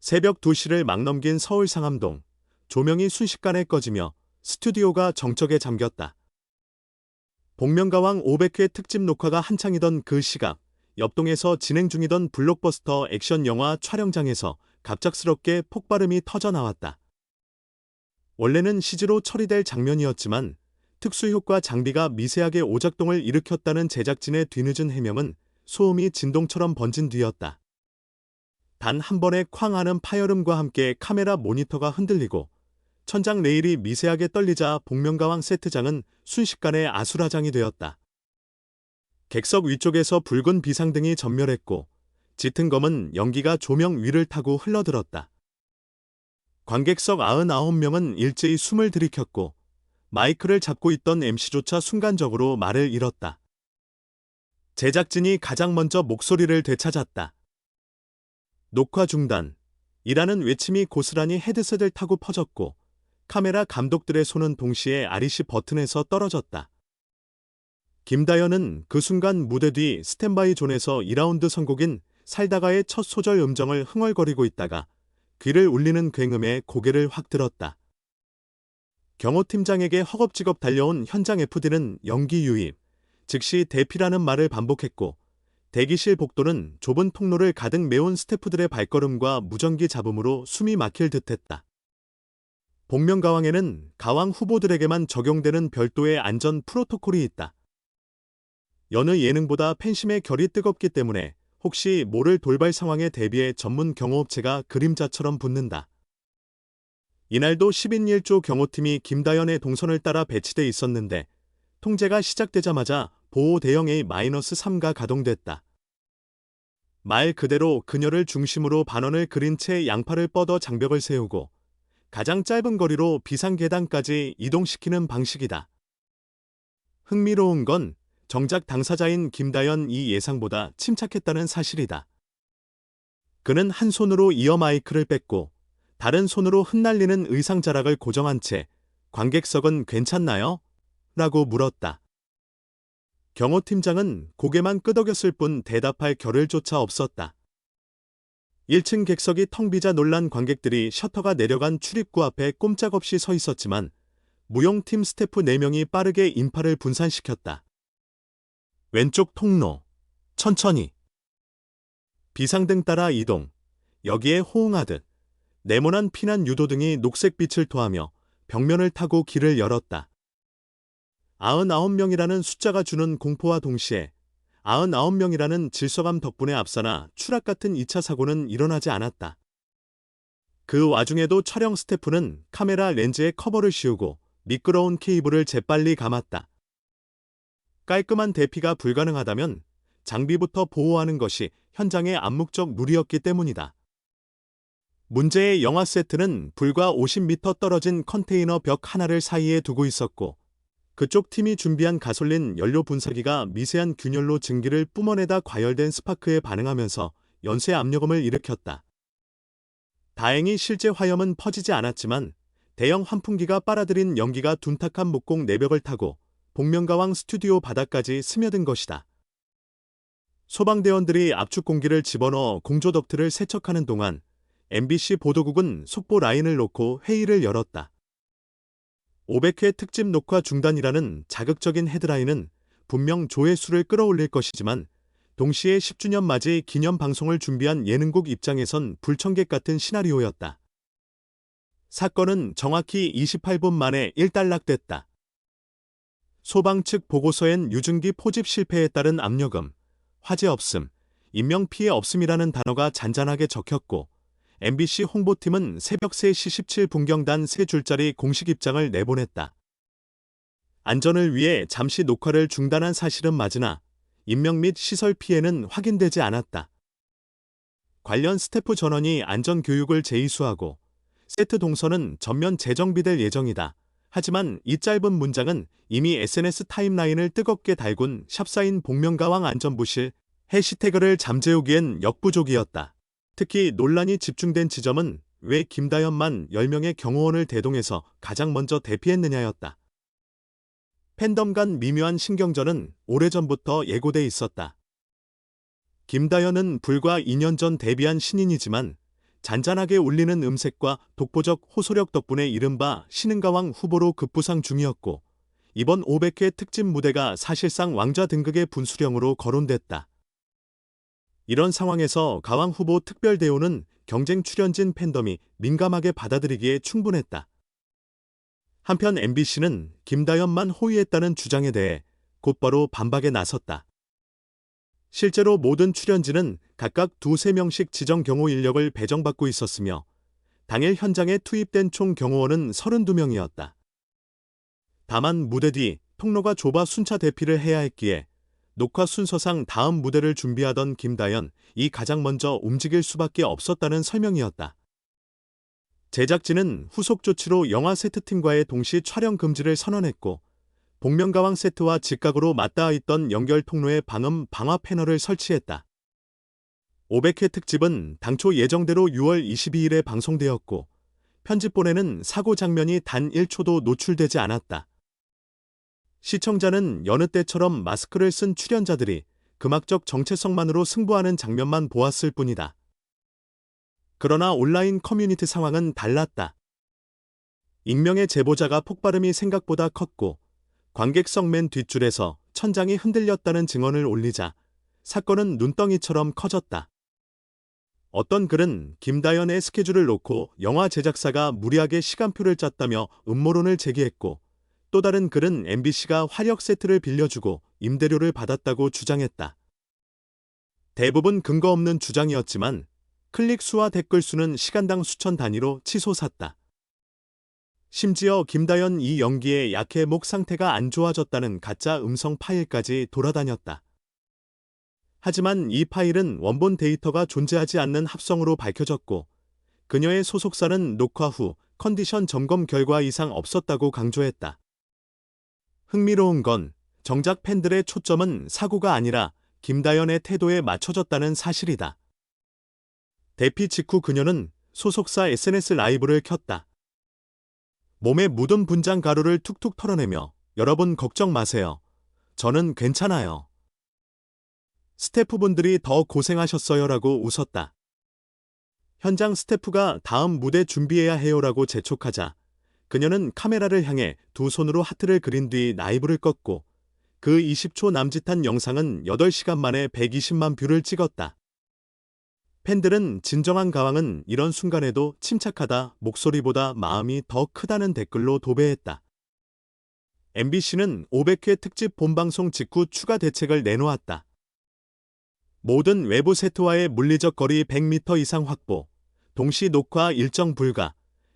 새벽 2시를 막 넘긴 서울 상암동. 조명이 순식간에 꺼지며 스튜디오가 정적에 잠겼다. 복면가왕 500회 특집 녹화가 한창이던 그 시각, 옆동에서 진행 중이던 블록버스터 액션 영화 촬영장에서 갑작스럽게 폭발음이 터져 나왔다. 원래는 CG로 처리될 장면이었지만 특수효과 장비가 미세하게 오작동을 일으켰다는 제작진의 뒤늦은 해명은 소음이 진동처럼 번진 뒤였다. 단 한 번의 쾅 하는 파열음과 함께 카메라 모니터가 흔들리고 천장 레일이 미세하게 떨리자 복면가왕 세트장은 순식간에 아수라장이 되었다. 객석 위쪽에서 붉은 비상등이 전멸했고 짙은 검은 연기가 조명 위를 타고 흘러들었다. 관객석 99명은 일제히 숨을 들이켰고 마이크를 잡고 있던 MC조차 순간적으로 말을 잃었다. 제작진이 가장 먼저 목소리를 되찾았다. 녹화 중단. 이라는 외침이 고스란히 헤드셋을 타고 퍼졌고 카메라 감독들의 손은 동시에 아리시 버튼에서 떨어졌다. 김다연은 그 순간 무대 뒤 스탠바이 존에서 2라운드 선곡인 살다가의 첫 소절 음정을 흥얼거리고 있다가 귀를 울리는 굉음에 고개를 확 들었다. 경호팀장에게 허겁지겁 달려온 현장 FD는 연기 유입, 즉시 대피라는 말을 반복했고 대기실 복도는 좁은 통로를 가득 메운 스태프들의 발걸음과 무전기 잡음으로 숨이 막힐 듯했다. 복면가왕에는 가왕 후보들에게만 적용되는 별도의 안전 프로토콜이 있다. 여느 예능보다 팬심의 결이 뜨겁기 때문에 혹시 모를 돌발 상황에 대비해 전문 경호업체가 그림자처럼 붙는다. 이날도 10인 1조 경호팀이 김다연의 동선을 따라 배치돼 있었는데 통제가 시작되자마자 보호 대형 A-3가 가동됐다. 말 그대로 그녀를 중심으로 반원을 그린 채 양팔을 뻗어 장벽을 세우고 가장 짧은 거리로 비상계단까지 이동시키는 방식이다. 흥미로운 건 정작 당사자인 김다연 이 예상보다 침착했다는 사실이다. 그는 한 손으로 이어 마이크를 뺐고 다른 손으로 흩날리는 의상 자락을 고정한 채 관객석은 괜찮나요? 라고 물었다. 경호팀장은 고개만 끄덕였을 뿐 대답할 겨를조차 없었다. 1층 객석이 텅 비자 놀란 관객들이 셔터가 내려간 출입구 앞에 꼼짝없이 서 있었지만 무용팀 스태프 4명이 빠르게 인파를 분산시켰다. 왼쪽 통로. 천천히. 비상등 따라 이동. 여기에 호응하듯 네모난 피난 유도등이 녹색 빛을 토하며 벽면을 타고 길을 열었다. 99명이라는 숫자가 주는 공포와 동시에 99명이라는 질서감 덕분에 앞서나 추락 같은 2차 사고는 일어나지 않았다. 그 와중에도 촬영 스태프는 카메라 렌즈에 커버를 씌우고 미끄러운 케이블을 재빨리 감았다. 깔끔한 대피가 불가능하다면 장비부터 보호하는 것이 현장의 암묵적 룰이었기 때문이다. 문제의 영화 세트는 불과 50m 떨어진 컨테이너 벽 하나를 사이에 두고 있었고 그쪽 팀이 준비한 가솔린 연료 분사기가 미세한 균열로 증기를 뿜어내다 과열된 스파크에 반응하면서 연쇄 압력음을 일으켰다. 다행히 실제 화염은 퍼지지 않았지만 대형 환풍기가 빨아들인 연기가 둔탁한 목공 내벽을 타고 복면가왕 스튜디오 바닥까지 스며든 것이다. 소방대원들이 압축 공기를 집어넣어 공조 덕트를 세척하는 동안 MBC 보도국은 속보 라인을 놓고 회의를 열었다. 500회 특집 녹화 중단이라는 자극적인 헤드라인은 분명 조회수를 끌어올릴 것이지만 동시에 10주년 맞이 기념 방송을 준비한 예능국 입장에선 불청객 같은 시나리오였다. 사건은 정확히 28분 만에 일단락됐다. 소방 측 보고서엔 유증기 포집 실패에 따른 압력음, 화재 없음, 인명 피해 없음이라는 단어가 잔잔하게 적혔고 MBC 홍보팀은 새벽 3시 17분경단 세 줄짜리 공식 입장을 내보냈다. 안전을 위해 잠시 녹화를 중단한 사실은 맞으나 인명 및 시설 피해는 확인되지 않았다. 관련 스태프 전원이 안전 교육을 재이수하고 세트 동선은 전면 재정비될 예정이다. 하지만 이 짧은 문장은 이미 SNS 타임라인을 뜨겁게 달군 샵사인 복면가왕 안전부실 해시태그를 잠재우기엔 역부족이었다. 특히 논란이 집중된 지점은 왜 김다연만 10명의 경호원을 대동해서 가장 먼저 대피했느냐였다. 팬덤 간 미묘한 신경전은 오래전부터 예고돼 있었다. 김다연은 불과 2년 전 데뷔한 신인이지만 잔잔하게 울리는 음색과 독보적 호소력 덕분에 이른바 신흥가왕 후보로 급부상 중이었고 이번 500회 특집 무대가 사실상 왕좌 등극의 분수령으로 거론됐다. 이런 상황에서 가왕 후보 특별 대우는 경쟁 출연진 팬덤이 민감하게 받아들이기에 충분했다. 한편 MBC는 김다연만 호위했다는 주장에 대해 곧바로 반박에 나섰다. 실제로 모든 출연진은 각각 두세 명씩 지정 경호 인력을 배정받고 있었으며 당일 현장에 투입된 총 경호원은 32명이었다. 다만 무대 뒤 통로가 좁아 순차 대피를 해야 했기에 녹화 순서상 다음 무대를 준비하던 김다연, 이 가장 먼저 움직일 수밖에 없었다는 설명이었다. 제작진은 후속 조치로 영화 세트팀과의 동시 촬영 금지를 선언했고 복면가왕 세트와 직각으로 맞닿아 있던 연결 통로에 방음 방화 패널을 설치했다. 500회 특집은 당초 예정대로 6월 22일에 방송되었고 편집본에는 사고 장면이 단 1초도 노출되지 않았다. 시청자는 여느 때처럼 마스크를 쓴 출연자들이 금악적 정체성만으로 승부하는 장면만 보았을 뿐이다. 그러나 온라인 커뮤니티 상황은 달랐다. 익명의 제보자가 폭발음이 생각보다 컸고 관객석 맨 뒷줄에서 천장이 흔들렸다는 증언을 올리자 사건은 눈덩이처럼 커졌다. 어떤 글은 김다연의 스케줄을 놓고 영화 제작사가 무리하게 시간표를 짰다며 음모론을 제기했고 또 다른 글은 MBC가 화력 세트를 빌려주고 임대료를 받았다고 주장했다. 대부분 근거 없는 주장이었지만 클릭 수와 댓글 수는 시간당 수천 단위로 치솟았다. 심지어 김다연 이 연기에 약해 목 상태가 안 좋아졌다는 가짜 음성 파일까지 돌아다녔다. 하지만 이 파일은 원본 데이터가 존재하지 않는 합성으로 밝혀졌고 그녀의 소속사는 녹화 후 컨디션 점검 결과 이상 없었다고 강조했다. 흥미로운 건 정작 팬들의 초점은 사고가 아니라 김다연의 태도에 맞춰졌다는 사실이다. 대피 직후 그녀는 소속사 SNS 라이브를 켰다. 몸에 묻은 분장 가루를 툭툭 털어내며 여러분 걱정 마세요. 저는 괜찮아요. 스태프분들이 더 고생하셨어요라고 웃었다. 현장 스태프가 다음 무대 준비해야 해요라고 재촉하자 그녀는 카메라를 향해 두 손으로 하트를 그린 뒤 라이브를 껐고 그 20초 남짓한 영상은 8시간 만에 120만 뷰를 찍었다. 팬들은 진정한 가왕은 이런 순간에도 침착하다, 목소리보다 마음이 더 크다는 댓글로 도배했다. MBC는 500회 특집 본방송 직후 추가 대책을 내놓았다. 모든 외부 세트와의 물리적 거리 100m 이상 확보, 동시 녹화 일정 불가,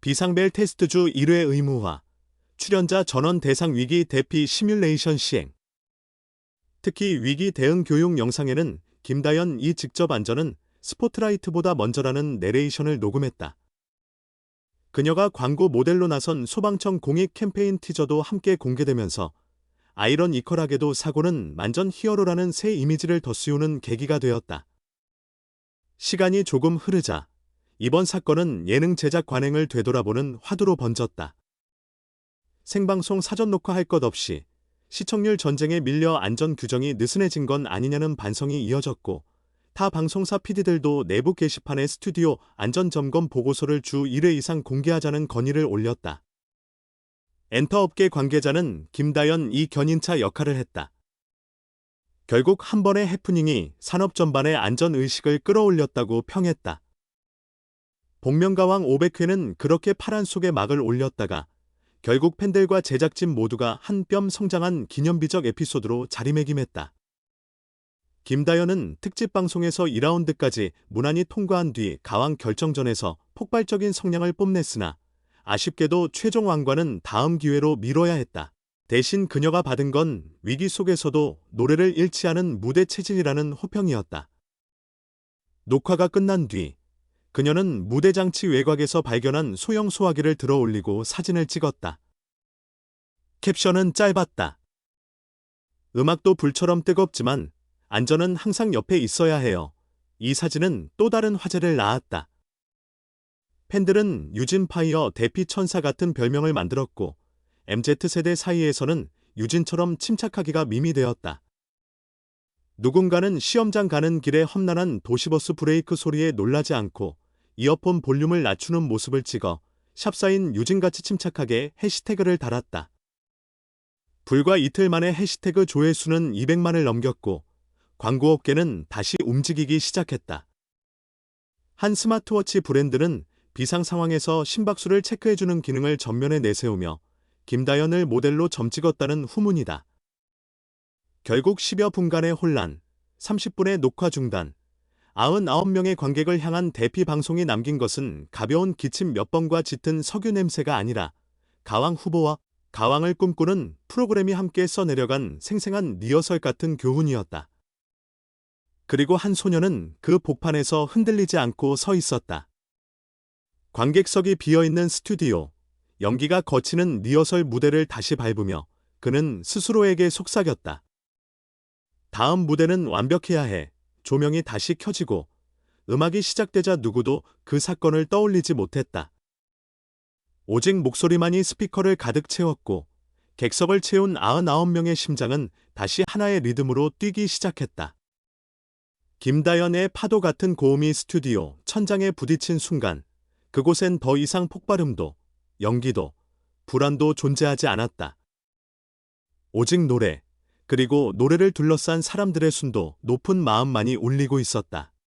비상벨 테스트주 1회 의무화, 출연자 전원 대상 위기 대피 시뮬레이션 시행. 특히 위기 대응 교육 영상에는 김다연 이 직접 안전은 스포트라이트보다 먼저라는 내레이션을 녹음했다. 그녀가 광고 모델로 나선 소방청 공익 캠페인 티저도 함께 공개되면서 아이런 이컬하게도 사고는 만전 히어로라는 새 이미지를 덧씌우는 계기가 되었다. 시간이 조금 흐르자 이번 사건은 예능 제작 관행을 되돌아보는 화두로 번졌다. 생방송 사전 녹화할 것 없이 시청률 전쟁에 밀려 안전 규정이 느슨해진 건 아니냐는 반성이 이어졌고 타 방송사 PD들도 내부 게시판에 스튜디오 안전점검 보고서를 주 1회 이상 공개하자는 건의를 올렸다. 엔터업계 관계자는 김다연 이 견인차 역할을 했다. 결국 한 번의 해프닝이 산업 전반의 안전의식을 끌어올렸다고 평했다. 복면가왕 500회는 그렇게 파란 속에 막을 올렸다가 결국 팬들과 제작진 모두가 한 뼘 성장한 기념비적 에피소드로 자리매김했다. 김다연은 특집 방송에서 2라운드까지 무난히 통과한 뒤 가왕 결정전에서 폭발적인 성량을 뽐냈으나 아쉽게도 최종 왕관은 다음 기회로 미뤄야 했다. 대신 그녀가 받은 건 위기 속에서도 노래를 잃지 않은 무대 체질이라는 호평이었다. 녹화가 끝난 뒤 그녀는 무대 장치 외곽에서 발견한 소형 소화기를 들어 올리고 사진을 찍었다. 캡션은 짧았다. 음악도 불처럼 뜨겁지만 안전은 항상 옆에 있어야 해요. 이 사진은 또 다른 화제를 낳았다. 팬들은 유진 파이어 대피 천사 같은 별명을 만들었고 MZ세대 사이에서는 유진처럼 침착하기가 밈이 되었다. 누군가는 시험장 가는 길에 험난한 도시버스 브레이크 소리에 놀라지 않고 이어폰 볼륨을 낮추는 모습을 찍어 샵사인 유진같이 침착하게 해시태그를 달았다. 불과 이틀 만에 해시태그 조회수는 200만을 넘겼고 광고업계는 다시 움직이기 시작했다. 한 스마트워치 브랜드는 비상 상황에서 심박수를 체크해주는 기능을 전면에 내세우며 김다연을 모델로 점찍었다는 후문이다. 결국 10여 분간의 혼란, 30분의 녹화 중단, 99명의 관객을 향한 대피 방송이 남긴 것은 가벼운 기침 몇 번과 짙은 석유 냄새가 아니라 가왕 후보와 가왕을 꿈꾸는 프로그램이 함께 써내려간 생생한 리허설 같은 교훈이었다. 그리고 한 소녀는 그 복판에서 흔들리지 않고 서 있었다. 관객석이 비어있는 스튜디오, 연기가 거치는 리허설 무대를 다시 밟으며 그는 스스로에게 속삭였다. 다음 무대는 완벽해야 해. 조명이 다시 켜지고 음악이 시작되자 누구도 그 사건을 떠올리지 못했다. 오직 목소리만이 스피커를 가득 채웠고 객석을 채운 99명의 심장은 다시 하나의 리듬으로 뛰기 시작했다. 김다연의 파도 같은 고음이 스튜디오 천장에 부딪힌 순간 그곳엔 더 이상 폭발음도 연기도 불안도 존재하지 않았다. 오직 노래, 그리고 노래를 둘러싼 사람들의 순도 높은 마음만이 울리고 있었다.